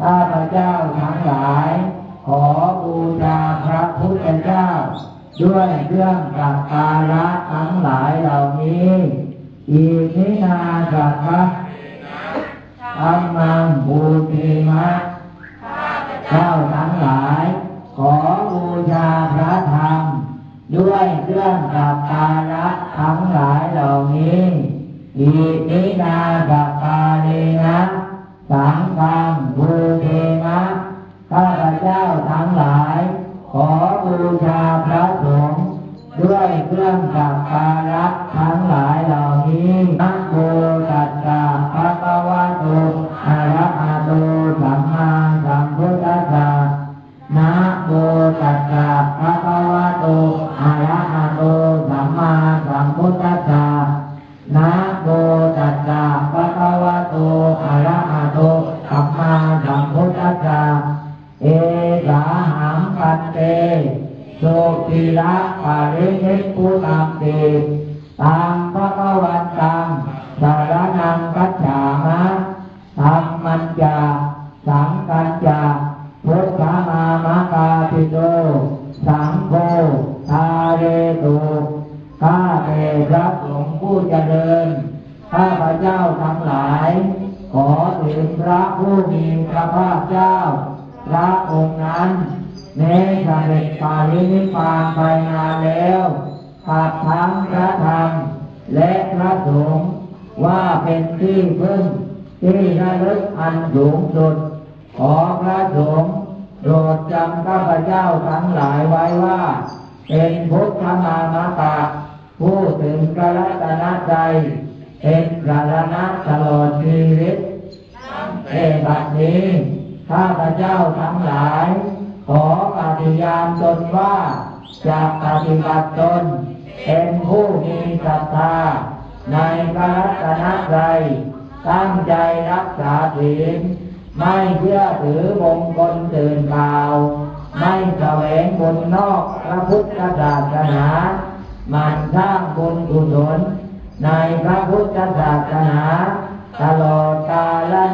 ข้าพเจ้าทั้งหลาย ขอบูชาพระพุทธเจ้า ด้วยเครื่องสักการะทั้งหลายเหล่านี้อีนินาสัพพะธรรมังบูติมะเจ้าทั้งหลาย ขอบูชาพระธรรม ด้วยเครื่องสักการะทั้งหลายเหล่านี้อีนินาสัพาย ขอบูชาพระสงฆ์ด้วยเครื่องสักการะทั้งหลายเหล่านี้นะโหังปัตเตโสติระปะริเทปุตัมติตังภะคะวันตังสารนังกัจฉามะธรรมันจาสังกัจจาพุทธมามกาติโตสังโฆทาเรตุข้าแต่พระสงฆ์ผู้เจริญ ข้าพระเจ้าทั้งหลาย ขอถึงพระผู้มีพระภาคเจ้า พระองค์นั้น แม้เสด็จปารินิพานไปนานแล้วขาดทั้งพระธรรมและพระสงฆ์ว่าเป็นที่พึ่งที่ระลึกอันสูงสุด ขอพระสงฆ์โปรดจำข้าพเจ้าทั้งหลายไว้ว่า เป็นพุทธมามะตะผู้ถึงกรัตนาใจเป็นกรณะตลอดชีวิตเอบัดนี้ข้าพเจ้าทั้งหลาย ขอปฏิญาณตนว่าจะปฏิบัติตน เป็นผู้มีศรัทธา ในพระรัตนใจตั้งใจรักษาศีลไม่เชื่อถือมงคลตื่นข่าไม่แสวงบุญนอกพระพุทธศาสนามันสร้างบุญกุศลในพระพุทธศาสนา ตลอดกาลน